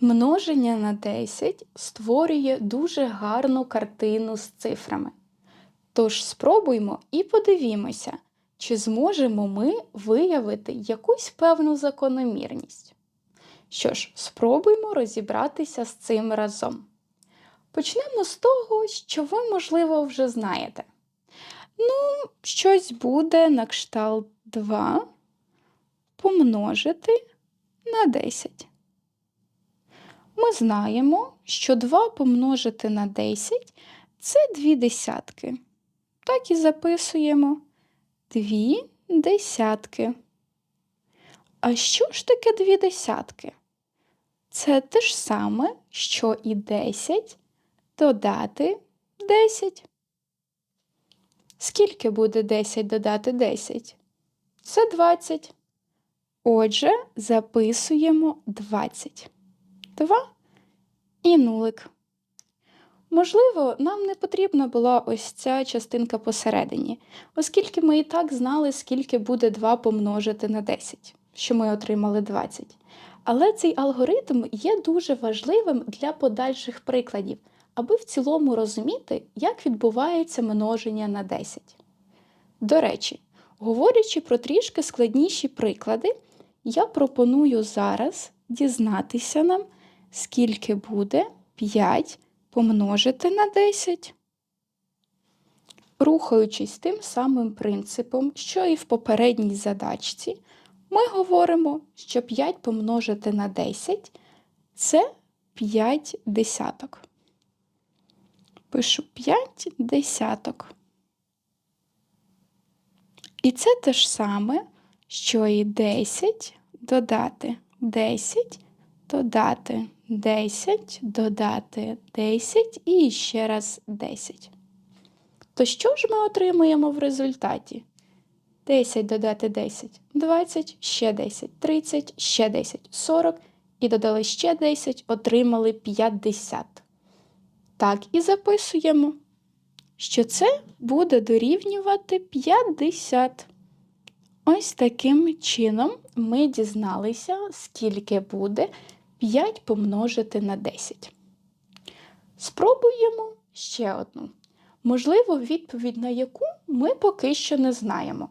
Множення на 10 створює дуже гарну картину з цифрами. Тож спробуймо і подивімося, чи зможемо ми виявити якусь певну закономірність. Що ж, спробуймо розібратися з цим разом. Почнемо з того, що ви, можливо, вже знаєте. Ну, щось буде на кшталт 2 помножити на 10. Ми знаємо, що 2 помножити на 10 це 2 десятки. Так і записуємо 2 десятки. А що ж таке 2 десятки? Це те ж саме, що і 10 додати 10. Скільки буде 10 додати 10? Це 20. Отже, записуємо 20. 2 і нулик. Можливо, нам не потрібна була ось ця частинка посередині, оскільки ми і так знали, скільки буде 2 помножити на 10, що ми отримали 20. Але цей алгоритм є дуже важливим для подальших прикладів, аби в цілому розуміти, як відбувається множення на 10. До речі, говорячи про трішки складніші приклади, я пропоную зараз дізнатися нам, скільки буде 5 помножити на 10. Рухаючись тим самим принципом, що і в попередній задачці, ми говоримо, що 5 помножити на 10 це 5 десяток. Пишу 5 десяток. І це те ж саме, що і 10 додати 10 додати 10, додати 10 і ще раз 10. То що ж ми отримуємо в результаті? 10 додати 10, 20, ще 10, 30, ще 10, 40 і додали ще 10, отримали 50. Так і записуємо, що це буде дорівнювати 50. Ось таким чином ми дізналися, скільки буде 5 помножити на 10. Спробуємо ще одну. Можливо, відповідь на яку ми поки що не знаємо.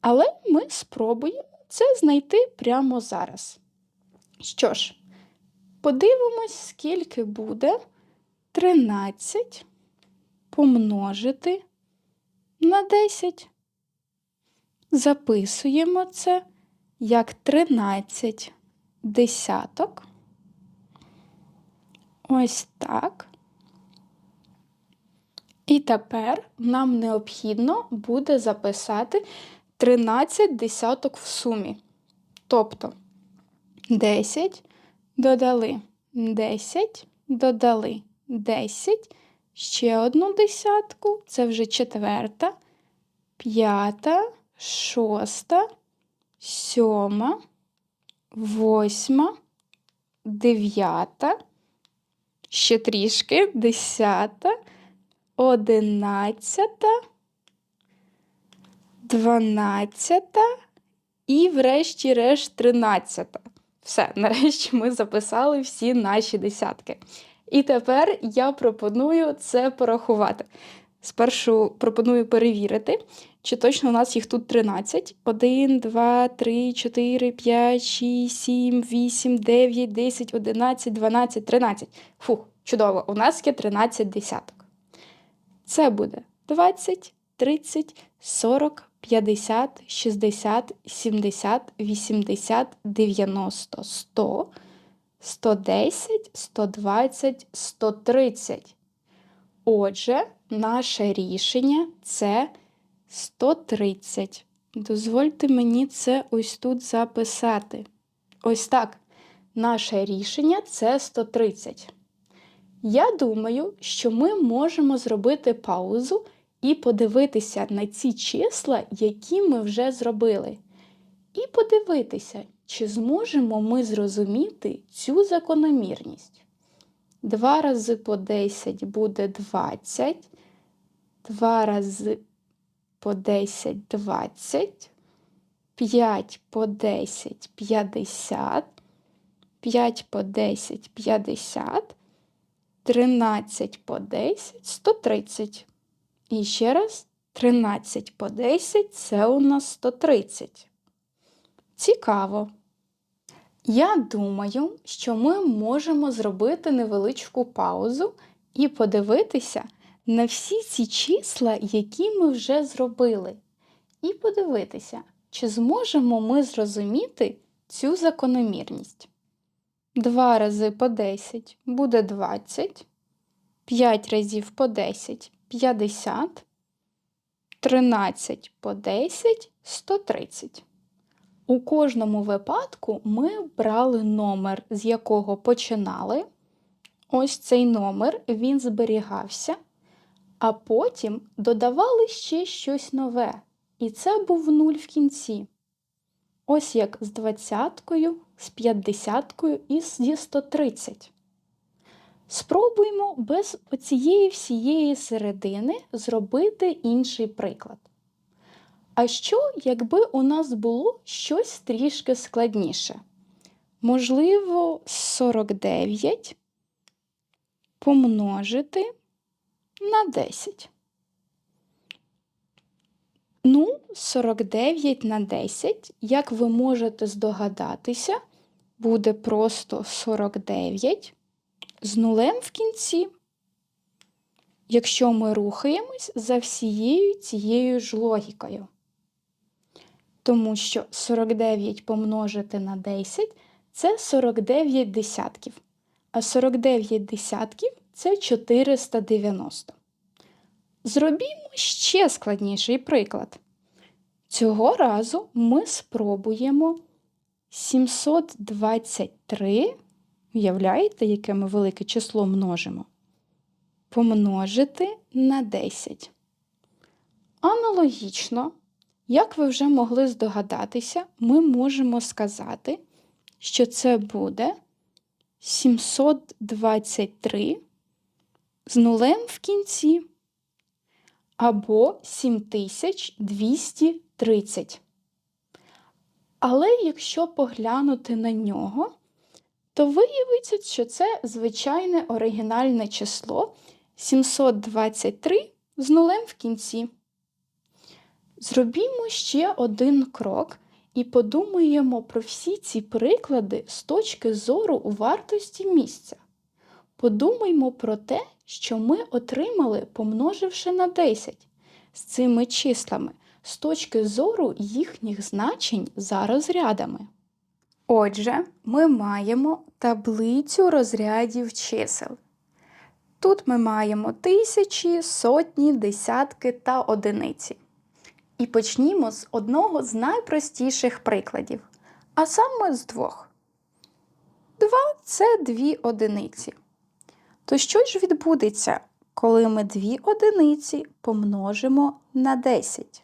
Але ми спробуємо це знайти прямо зараз. Що ж, подивимось, скільки буде 13 помножити на 10. Записуємо це як 13 десяток. Ось так. І тепер нам необхідно буде записати 13 десяток в сумі. Тобто 10 додали 10, додали 10, ще одну десятку, це вже четверта, п'ята, шоста, сьома восьма, дев'ята, ще трішки, десята, одинадцята, дванадцята і, врешті-решт, тринадцята. Все, нарешті ми записали всі наші десятки. І тепер я пропоную це порахувати. Спершу пропоную перевірити, чи точно у нас їх тут 13. 1, 2, 3, 4, 5, 6, 7, 8, 9, 10, 11, 12, 13. Фух, чудово, у нас є 13 десяток. Це буде 20, 30, 40, 50, 60, 70, 80, 90, 100, 110, 120, 130. Отже, наше рішення це 130. Дозвольте мені це ось тут записати. Ось так. Наше рішення це 130. Я думаю, що ми можемо зробити паузу і подивитися на ці числа, які ми вже зробили. І подивитися, чи зможемо ми зрозуміти цю закономірність. 2 рази по 10 буде 20, 2 рази по 10 20, 5 по 10 50, 5 по 10 – 50, 13 по 10 – 130. І ще раз 13 по 10 – це у нас 130. Цікаво. Я думаю, що ми можемо зробити невеличку паузу і подивитися на всі ці числа, які ми вже зробили. І подивитися, чи зможемо ми зрозуміти цю закономірність. 2 рази по 10 буде 20, 5 разів по 10 – 50, 13 по 10 – 130. У кожному випадку ми брали номер, з якого починали. Ось цей номер він зберігався, а потім додавали ще щось нове. І це був нуль в кінці. Ось як з двадцяткою, з п'ятдесяткою і зі 130. Спробуймо без оцієї всієї середини зробити інший приклад. А що, якби у нас було щось трішки складніше? Можливо, 49 помножити на 10. Ну, 49 на 10, як ви можете здогадатися, буде просто 49 з нулем в кінці. Якщо ми рухаємось за всією цією ж логікою. Тому що 49 помножити на 10 це 49 десятків, а 49 десятків це 490. Зробімо ще складніший приклад. Цього разу ми спробуємо 723, уявляєте, яке ми велике число множимо, помножити на 10. Аналогічно, як ви вже могли здогадатися, ми можемо сказати, що це буде 723 з нулем в кінці або 7230. Але якщо поглянути на нього, то виявиться, що це звичайне оригінальне число 723 з нулем в кінці. Зробімо ще один крок і подумаємо про всі ці приклади з точки зору вартості місця. Подумаймо про те, що ми отримали, помноживши на 10 з цими числами з точки зору їхніх значень за розрядами. Отже, ми маємо таблицю розрядів чисел. Тут ми маємо тисячі, сотні, десятки та одиниці. І почнімо з одного з найпростіших прикладів, а саме з двох. Два це дві одиниці. То що ж відбудеться, коли ми дві одиниці помножимо на 10?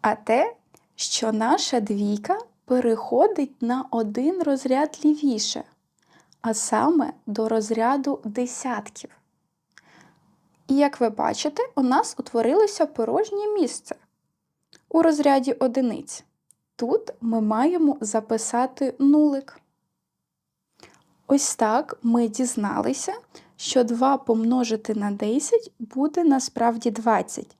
А те, що наша двійка переходить на один розряд лівіше, а саме до розряду десятків. І як ви бачите, у нас утворилося порожнє місце у розряді одиниць. Тут ми маємо записати нулик. Ось так ми дізналися, що 2 помножити на 10 буде насправді 20,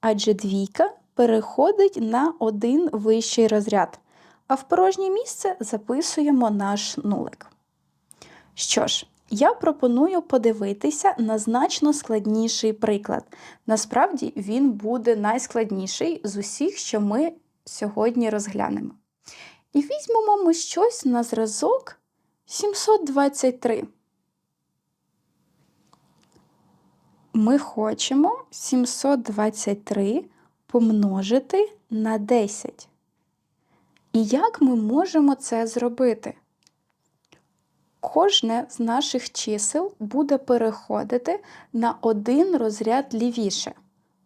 адже двійка переходить на один вищий розряд, а в порожнє місце записуємо наш нулик. Що ж, я пропоную подивитися на значно складніший приклад. Насправді він буде найскладніший з усіх, що ми сьогодні розглянемо. І візьмемо ми щось на зразок 723. Ми хочемо 723 помножити на 10. І як ми можемо це зробити? Кожне з наших чисел буде переходити на один розряд лівіше.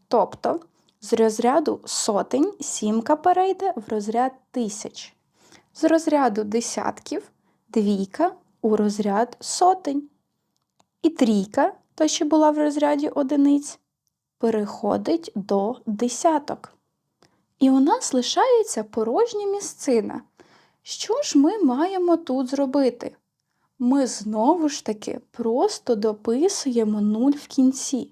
Тобто з розряду сотень сімка перейде в розряд тисяч, з розряду десятків двійка у розряд сотень. І трійка, та що була в розряді одиниць, переходить до десяток. І у нас лишається порожня місцина. Що ж ми маємо тут зробити? Ми знову ж таки просто дописуємо 0 в кінці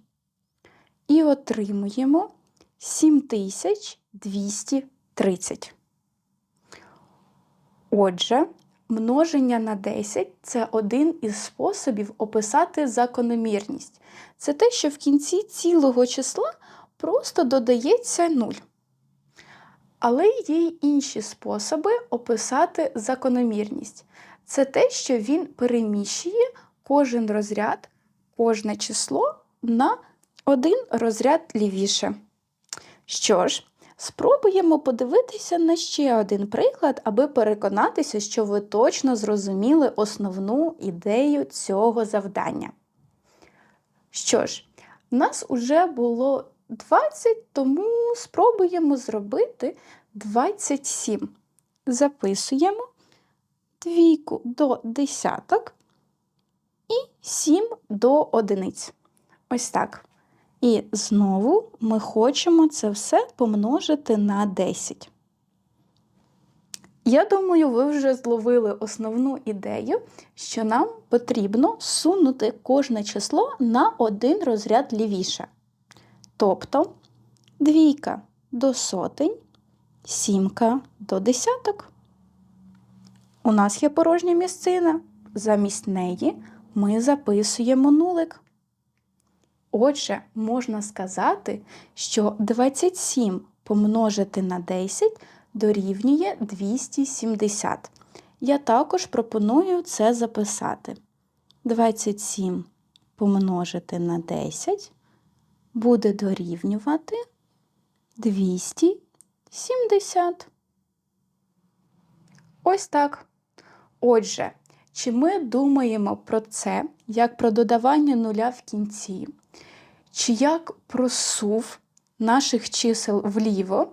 і отримуємо 7230. Отже, множення на 10 це один із способів описати закономірність. Це те, що в кінці цілого числа просто додається 0. Але є й інші способи описати закономірність. Це те, що він переміщує кожен розряд, кожне число на один розряд лівіше. Що ж, спробуємо подивитися на ще один приклад, аби переконатися, що ви точно зрозуміли основну ідею цього завдання. Що ж, в нас уже було 20, тому спробуємо зробити 27. Записуємо двійку до десяток і 7 до одиниць. Ось так. І знову ми хочемо це все помножити на 10. Я думаю, ви вже зловили основну ідею, що нам потрібно сунути кожне число на один розряд лівіше. Тобто двійка до сотень, сімка до десяток. У нас є порожня місцина. Замість неї ми записуємо нулик. Отже, можна сказати, що 27 помножити на 10 дорівнює 270. Я також пропоную це записати. 27 помножити на 10 буде дорівнювати 270. Ось так. Отже, чи ми думаємо про це як про додавання нуля в кінці, чи як про сув наших чисел вліво,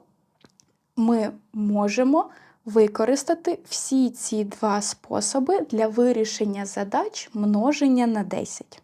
ми можемо використати всі ці два способи для вирішення задач множення на 10.